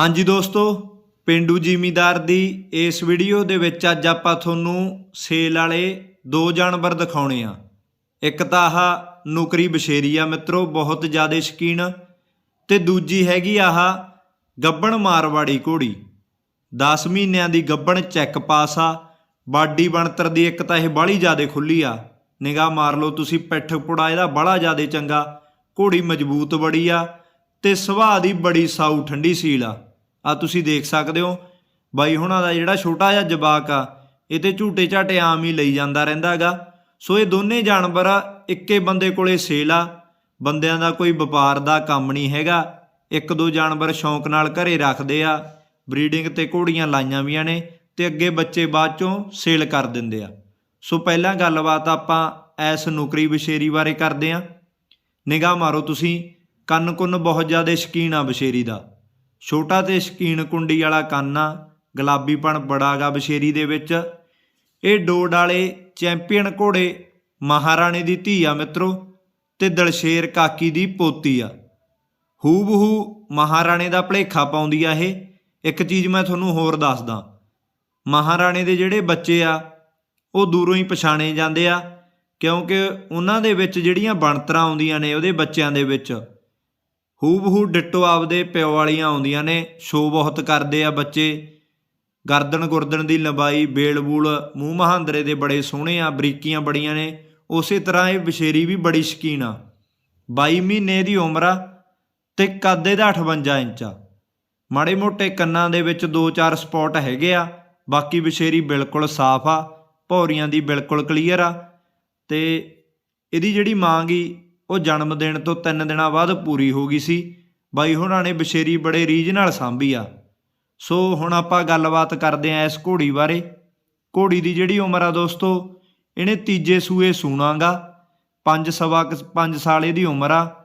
ਹਾਂਜੀ ਦੋਸਤੋ, ਪਿੰਡੂ ਜ਼ਿਮੀਦਾਰ ਦੀ ਇਸ ਵੀਡੀਓ ਦੇ ਵਿੱਚ ਅੱਜ ਆਪਾਂ ਤੁਹਾਨੂੰ ਸੇਲ ਵਾਲੇ ਦੋ ਜਾਨਵਰ ਦਿਖਾਉਣੇ ਆ। ਇੱਕ ਤਾਂ ਆਹ ਨੁਕਰੀ ਬਸ਼ੇਰੀ ਆ ਮਿੱਤਰੋ, ਬਹੁਤ ਜ਼ਿਆਦਾ ਸ਼ਕੀਨ। ਤੇ ਦੂਜੀ ਹੈਗੀ ਆਹ ਗੱਬਣ ਮਾਰਵਾੜੀ ਘੋੜੀ। 10 ਮਹੀਨਿਆਂ ਦੀ ਗੱਬਣ ਚੈੱਕ ਪਾਸ ਆ। ਬਾਡੀ ਬਣਤਰ ਦੀ ਇੱਕ ਤਾਂ ਇਹ ਬਾਹਲੀ ਜ਼ਿਆਦਾ ਖੁੱਲੀ ਆ। ਨਿਗਾਹ ਮਾਰ ਲਓ ਤੁਸੀਂ, ਪਿੱਠ ਪੁੜਾ ਇਹਦਾ ਬੜਾ ਜ਼ਿਆਦਾ ਚੰਗਾ। ਘੋੜੀ ਮਜ਼ਬੂਤ ਬੜੀ ਆ ਤੇ ਸੁਭਾਅ ਦੀ ਬੜੀ ਸਾਊ ਠੰਡੀ ਸੀਲ ਆ। ਆ ਤੁਸੀਂ ਦੇਖ ਸਕਦੇ ਹੋ। ਬਾਈ ਹੁਣਾਂ ਦਾ ਜਿਹੜਾ ਛੋਟਾ ਜਿਹਾ ਜਵਾਕ ਆ, ਇਹ ਤੇ ਝੂਟੇ ਝਾਟੇ ਆਮ ਹੀ ਲਈ ਜਾਂਦਾ ਰਹਿੰਦਾ ਹੈਗਾ। ਸੋ ਇਹ ਦੋਨੇ ਜਾਨਵਰ ਇੱਕੇ ਬੰਦੇ ਕੋਲੇ ਸੇਲ ਆ, ਬੰਦਿਆਂ ਦਾ ਕੋਈ ਵਪਾਰ ਦਾ ਕੰਮ ਨਹੀਂ ਹੈਗਾ। ਇੱਕ ਦੋ ਜਾਨਵਰ ਸ਼ੌਂਕ ਨਾਲ ਘਰੇ ਰੱਖਦੇ ਆ, ਬਰੀਡਿੰਗ ਤੇ ਘੋੜੀਆਂ ਲਾਈਆਂ ਵੀਆਂ ਨੇ ਤੇ ਅੱਗੇ ਬੱਚੇ ਬਾਅਦ ਚੋਂ ਸੇਲ ਕਰ ਦਿੰਦੇ ਆ। ਸੋ ਪਹਿਲਾਂ ਗੱਲਬਾਤ ਆਪਾਂ ਐਸ ਨੌਕਰੀ ਬਸ਼ੇਰੀ ਬਾਰੇ ਕਰਦੇ ਆ। ਨਿਗਾਹ ਮਾਰੋ ਤੁਸੀਂ ਕੰਨ ਕੁੰਨ ਬਹੁਤ ਜ਼ਿਆਦਾ ਸ਼ਕੀਨ ਆ ਬਸ਼ੇਰੀ ਦਾ। ਛੋਟਾ ਤੇ ਸ਼ਕੀਨ ਕੁੰਡੀ ਵਾਲਾ ਕਾਨਾ, ਗੁਲਾਬੀਪਣ ਬੜਾ ਗਾ ਬਸ਼ੇਰੀ ਦੇ ਵਿੱਚ। ਇਹ ਡੋਡ ਵਾਲੇ ਚੈਂਪੀਅਨ ਘੋੜੇ ਮਹਾਰਾਣੀ ਦੀ ਧੀ ਆ ਮਿੱਤਰੋ ਤੇ ਦਲਸ਼ੇਰ ਕਾਕੀ ਦੀ ਪੋਤੀ ਆ। ਹੂਬਹੂ ਮਹਾਰਾਣੇ ਦਾ ਭਲੇਖਾ ਪਾਉਂਦੀ ਆ ਇਹ। ਇੱਕ ਚੀਜ਼ ਮੈਂ ਤੁਹਾਨੂੰ ਹੋਰ ਦੱਸਦਾ। ਮਹਾਰਾਣੇ ਦੇ ਜਿਹੜੇ ਬੱਚੇ ਆ, ਉਹ ਦੂਰੋਂ ਹੀ ਪਛਾਣੇ ਜਾਂਦੇ ਆ, ਕਿਉਂਕਿ ਉਹਨਾਂ ਦੇ ਵਿੱਚ ਜਿਹੜੀਆਂ ਬਣਤਰਾਂ ਆਉਂਦੀਆਂ ਨੇ ਉਹਦੇ ਬੱਚਿਆਂ ਦੇ ਵਿੱਚ ਹੂਬਹੂ ਡਿੱਟੋ ਆਪਦੇ ਪਿਓ ਵਾਲੀਆਂ ਆਉਂਦੀਆਂ ਨੇ ਸ਼ੋ ਬਹੁਤ ਕਰਦੇ ਆ ਬੱਚੇ। ਗਰਦਨ ਗੁਰਦਨ ਦੀ ਲੰਬਾਈ, ਬੇਲ ਬੂਲ, ਮੂੰਹ ਮਹਾਂਦਰੇ ਦੇ ਬੜੇ ਸੋਹਣੇ ਆ, ਬਰੀਕੀਆਂ ਬੜੀਆਂ ਨੇ। ਉਸੇ ਤਰ੍ਹਾਂ ਇਹ ਬਸ਼ੇਰੀ ਵੀ ਬੜੀ ਸ਼ਕੀਨ ਆ। 22 ਮਹੀਨੇ ਦੀ ਉਮਰ ਆ ਤੇ ਕੱਦ ਇਹਦਾ 58 ਇੰਚ ਆ। ਮਾੜੇ ਮੋਟੇ ਕੰਨਾਂ ਦੇ ਵਿੱਚ 2-4 ਸਪੌਟ ਹੈਗੇ ਆ, ਬਾਕੀ ਬਸ਼ੇਰੀ ਬਿਲਕੁਲ ਸਾਫ਼ ਆ, ਭੌਰੀਆਂ ਦੀ ਬਿਲਕੁਲ ਕਲੀਅਰ ਆ। ਤੇ ਇਹਦੀ ਜਿਹੜੀ ਮਾਂ ਗੀ ਉਹ ਜਨਮ ਦਿਨ ਤੋਂ 3 ਦਿਨਾਂ ਬਾਅਦ ਪੂਰੀ ਹੋ ਗਈ ਸੀ। ਬਾਈ ਹੋਰਾਂ ਨੇ ਬਸ਼ੇਰੀ ਬੜੇ ਰੀਝ ਨਾਲ ਸਾਂਭੀ ਆ ਸੋ ਹੁਣ ਆਪਾਂ ਗੱਲਬਾਤ ਕਰਦੇ ਆਂ ਇਸ ਘੋੜੀ ਬਾਰੇ। ਘੋੜੀ ਦੀ ਜਿਹੜੀ ਉਮਰ ਆ ਦੋਸਤੋ, ਇਹਨੇ ਤੀਜੇ ਸੂਏ ਸੂਣਾਗਾ। 5 ਸਵਾ 5 ਸਾਲ ਇਹਦੀ ਉਮਰ ਆ।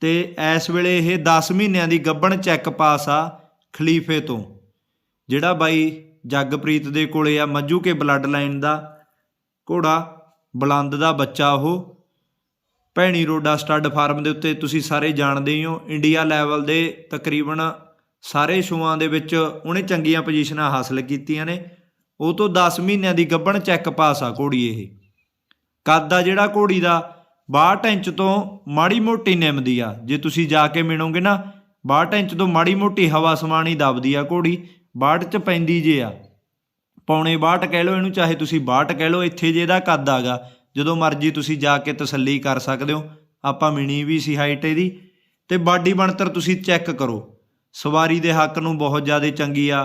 ਤੇ ਇਸ ਵੇਲੇ ਇਹ 10 ਮਹੀਨਿਆਂ ਦੀ ਗੱਬਣ ਚੈੱਕ ਪਾਸ ਆ ਖਲੀਫੇ ਤੋਂ। ਜਿਹੜਾ ਬਾਈ ਜਗਪ੍ਰੀਤ ਦੇ ਕੋਲੇ ਆ ਮੱਜੂ ਕੇ ਬਲੱਡ ਲਾਈਨ ਦਾ ਘੋੜਾ, ਬਲੰਦ ਦਾ ਬੱਚਾ ਉਹ। ਭੈਣੀ ਰੋਡਾ ਸਟੱਡ ਫਾਰਮ ਦੇ ਉੱਤੇ ਤੁਸੀਂ ਸਾਰੇ ਜਾਣਦੇ ਹੀ ਹੋ। ਇੰਡੀਆ ਲੈਵਲ ਦੇ ਤਕਰੀਬਨ ਸਾਰੇ ਸ਼ੋਆਂ ਦੇ ਵਿੱਚ ਉਹਨੇ ਚੰਗੀਆਂ ਪੋਜੀਸ਼ਨਾਂ ਹਾਸਲ ਕੀਤੀਆਂ ਨੇ। ਉਹ ਤੋਂ 10 ਮਹੀਨਿਆਂ ਦੀ ਗੱਬਣ ਚੈੱਕ ਪਾਸ ਆ ਘੋੜੀ ਇਹ। ਕੱਦ ਆ ਜਿਹੜਾ ਘੋੜੀ ਦਾ 62 ਇੰਚ ਤੋਂ ਮਾੜੀ ਮੋਟੀ ਨਿੰਮਦੀ ਆ। ਜੇ ਤੁਸੀਂ ਜਾ ਕੇ ਮਿਣੋਗੇ ਨਾ 62 ਇੰਚ ਤੋਂ ਮਾੜੀ ਮੋਟੀ ਹਵਾ ਸਮਾਣੀ ਦਬਦੀ ਆ ਘੋੜੀ 62 ਚ ਪੈਂਦੀ ਜੇ ਆ। ਪੌਣੇ 62 ਕਹਿ ਲਓ ਇਹਨੂੰ, ਚਾਹੇ ਤੁਸੀਂ 62 ਕਹਿ ਲਓ, ਇੱਥੇ ਜੇ ਇਹਦਾ ਕੱਦ ਆਗਾ। ਜਦੋਂ ਮਰਜ਼ੀ ਤੁਸੀਂ ਜਾ ਕੇ ਤਸੱਲੀ ਕਰ ਸਕਦੇ ਹੋ, ਆਪਾਂ ਮਿਣੀ ਵੀ ਸੀ ਹਾਈਟ ਇਹਦੀ, ਤੇ ਬਾਡੀ ਬਣਤਰ ਤੁਸੀਂ ਚੈੱਕ ਕਰੋ। ਸਵਾਰੀ ਦੇ ਹੱਕ ਨੂੰ ਬਹੁਤ ਜ਼ਿਆਦਾ ਚੰਗੀ ਆ,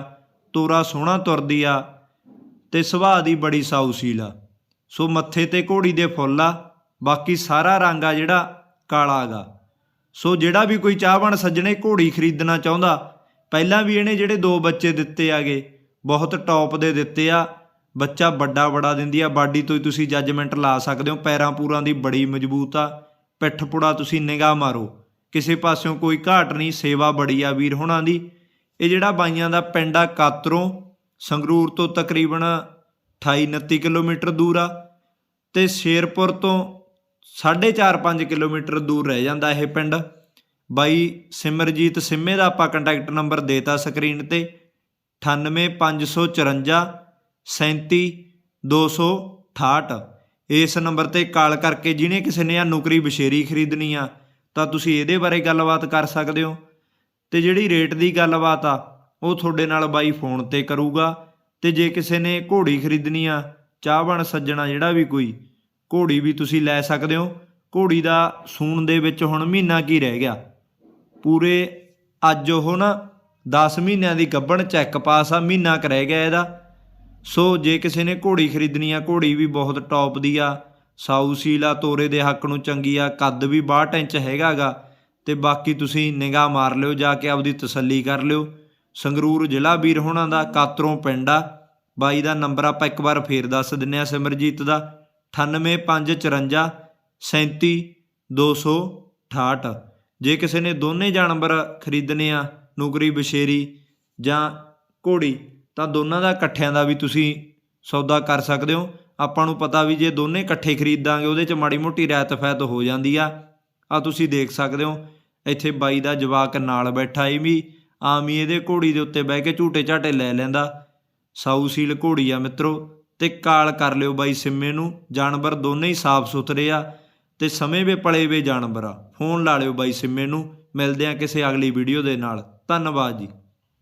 ਤੋਰਾ ਸੋਹਣਾ ਤੁਰਦੀ ਆ, ਤੇ ਸੁਭਾਅ ਦੀ ਬੜੀ ਸਾਊਸੀਲ ਆ। ਸੋ ਮੱਥੇ ਤੇ ਘੋੜੀ ਦੇ ਫੁੱਲ ਆ, ਬਾਕੀ ਸਾਰਾ ਰੰਗ ਆ ਜਿਹੜਾ ਕਾਲਾ ਹੈਗਾ ਸੋ ਜਿਹੜਾ ਵੀ ਕੋਈ ਚਾਹਵਣ ਸੱਜਣੇ ਘੋੜੀ ਖਰੀਦਣਾ ਚਾਹੁੰਦਾ, ਪਹਿਲਾਂ ਵੀ ਇਹਨੇ ਜਿਹੜੇ ਦੋ ਬੱਚੇ ਦਿੱਤੇ ਆਗੇ, ਬਹੁਤ ਟੌਪ ਦੇ ਦਿੱਤੇ ਆ ਬੱਚਾ ਵੱਡਾ ਬੜਾ ਦਿੰਦੀ ਆ, ਬਾਡੀ ਤੋਂ ਹੀ ਤੁਸੀਂ ਜੱਜਮੈਂਟ ਲਾ ਸਕਦੇ ਹੋ, ਪੈਰਾਂ ਪੂਰਾਂ ਦੀ ਬੜੀ ਮਜ਼ਬੂਤ ਆ, ਪਿੱਠ ਪੁੜਾ ਤੁਸੀਂ ਨਿਗਾਹ ਮਾਰੋ। ਕਿਸੇ ਪਾਸਿਓਂ ਕੋਈ ਘਾਟ ਨਹੀਂ, ਸੇਵਾ ਬੜੀ ਆ ਵੀਰ ਹੋਣਾ ਦੀ। ਇਹ ਜਿਹੜਾ ਬਾਈਆਂ ਦਾ ਪਿੰਡ ਆ, ਕਾਤਰੋਂ, ਸੰਗਰੂਰ ਤੋਂ ਤਕਰੀਬਨ 28 29 ਕਿਲੋਮੀਟਰ ਦੂਰ ਆ ਤੇ ਸ਼ੇਰਪੁਰ ਤੋਂ 4.5 ਕਿਲੋਮੀਟਰ ਦੂਰ ਰਹਿ ਜਾਂਦਾ ਇਹ ਪਿੰਡ। ਬਾਈ ਸਿਮਰਜੀਤ ਸਿੰਮੇ ਦਾ ਆਪਾਂ ਕੰਟੈਕਟ ਨੰਬਰ ਦੇਤਾ ਸਕਰੀਨ ਤੇ 9854 37268 ਇਸ ਨੰਬਰ ਤੇ ਕਾਲ ਕਰਕੇ ਜਿਹਨੇ ਕਿਸੇ ਨੇ ਆ ਨੌਕਰੀ ਬਸ਼ੇਰੀ ਖਰੀਦਣੀ ਆ, ਤਾਂ ਤੁਸੀਂ ਇਹਦੇ ਬਾਰੇ ਗੱਲਬਾਤ ਕਰ ਸਕਦੇ ਹੋ। ਤੇ ਜਿਹੜੀ ਰੇਟ ਦੀ ਗੱਲਬਾਤ ਆ, ਉਹ ਤੁਹਾਡੇ ਨਾਲ ਬਾਈ ਫੋਨ ਤੇ ਕਰੂਗਾ। ਤੇ ਜੇ ਕਿਸੇ ਨੇ ਘੋੜੀ ਖਰੀਦਣੀ ਆ, ਚਾਹਵਣ ਸੱਜਣਾ ਜਿਹੜਾ ਵੀ ਕੋਈ, ਘੋੜੀ ਵੀ ਤੁਸੀਂ ਲੈ ਸਕਦੇ ਹੋ। ਘੋੜੀ ਦਾ ਸੂਣ ਦੇ ਵਿੱਚ ਹੁਣ ਮਹੀਨਾ ਕੀ ਰਹਿ ਗਿਆ? ਪੂਰੇ ਅੱਜ ਉਹ ਨਾ 10 ਮਹੀਨਿਆਂ ਦੀ ਗੱਭਣ ਚੈੱਕ ਪਾਸ ਆ, ਮਹੀਨਾ ਕੁ ਰਹਿ ਗਿਆ ਇਹਦਾ। ਸੋ ਜੇ ਕਿਸੇ ਨੇ ਘੋੜੀ ਖਰੀਦਣੀ ਆ, ਘੋੜੀ ਵੀ ਬਹੁਤ ਟੌਪ ਦੀ ਆ। ਸਾਊ ਸੀਲਾ ਤੋਰੇ ਦੇ ਹੱਕ ਨੂੰ ਚੰਗੀ ਆ, ਕੱਦ ਵੀ 62 ਇੰਚ ਹੈਗਾਗਾ ਤੇ ਬਾਕੀ ਤੁਸੀਂ ਨਿਗਾਹ ਮਾਰ ਲਿਓ, ਜਾ ਕੇ ਆਪਦੀ ਤਸੱਲੀ ਕਰ ਲਿਓ। ਸੰਗਰੂਰ ਜ਼ਿਲ੍ਹਾ ਵੀਰ ਹੋਣਾ ਦਾ ਕਾਤਰੋਂ ਪਿੰਡ ਆ। ਬਾਈ ਦਾ ਨੰਬਰ ਆਪਾਂ ਇੱਕ ਵਾਰ ਫੇਰ ਦੱਸ ਦਿੰਨੇ ਆ ਸਿਮਰਜੀਤ ਦਾ। 98554 37268 ਜੇ ਕਿਸੇ ਨੇ ਦੋਨੇ ਜਾਨਵਰ ਖਰੀਦਣੇ ਆ ਨੁਗਰੀ ਬਸ਼ੇਰੀ ਜਾਂ ਘੋੜੀ ਤਾਂ ਦੋਨਾਂ ਦਾ ਇਕੱਠਿਆਂ ਦਾ ਵੀ ਤੁਸੀਂ ਸੌਦਾ ਕਰ ਸਕਦੇ ਹੋ। ਆਪਾਂ ਨੂੰ ਪਤਾ ਵੀ ਜੇ ਦੋਨੇ ਇਕੱਠੇ ਖਰੀਦਾਂਗੇ, ਉਹਦੇ 'ਚ ਮਾੜੀ ਮੋਟੀ ਰਿਆਇਤ ਫੈਤ ਹੋ ਜਾਂਦੀ ਆ। ਆ ਤੁਸੀਂ ਦੇਖ ਸਕਦੇ ਹੋ, ਇੱਥੇ ਬਾਈ ਦਾ ਜਵਾਕ ਨਾਲ ਬੈਠਾ ਇਹ ਵੀ, ਆਮ ਹੀ ਇਹਦੇ ਘੋੜੀ ਦੇ ਉੱਤੇ ਬਹਿ ਕੇ ਝੂਟੇ ਝਾਟੇ ਲੈ ਲੈਂਦਾ। ਸਾਊ ਸੀਲ ਘੋੜੀ ਆ ਮਿੱਤਰੋ, ਤੇ ਕਾਲ ਕਰ ਲਿਓ ਬਾਈ ਸਿੰਮੇ ਨੂੰ, ਜਾਨਵਰ ਦੋਨੇ ਹੀ ਸਾਫ਼ ਸੁਥਰੇ ਆ, ਤੇ ਸਮੇਂ ਵੇ ਪਲੇ ਵੇ ਜਾਨਵਰ ਆ। ਫੋਨ ਲਾ ਲਿਓ ਬਾਈ ਸਿੰਮੇ ਨੂੰ, ਮਿਲਦੇ ਆ ਕਿਸੇ ਅਗਲੀ ਵੀਡੀਓ ਦੇ ਨਾਲ। ਧੰਨਵਾਦ ਜੀ।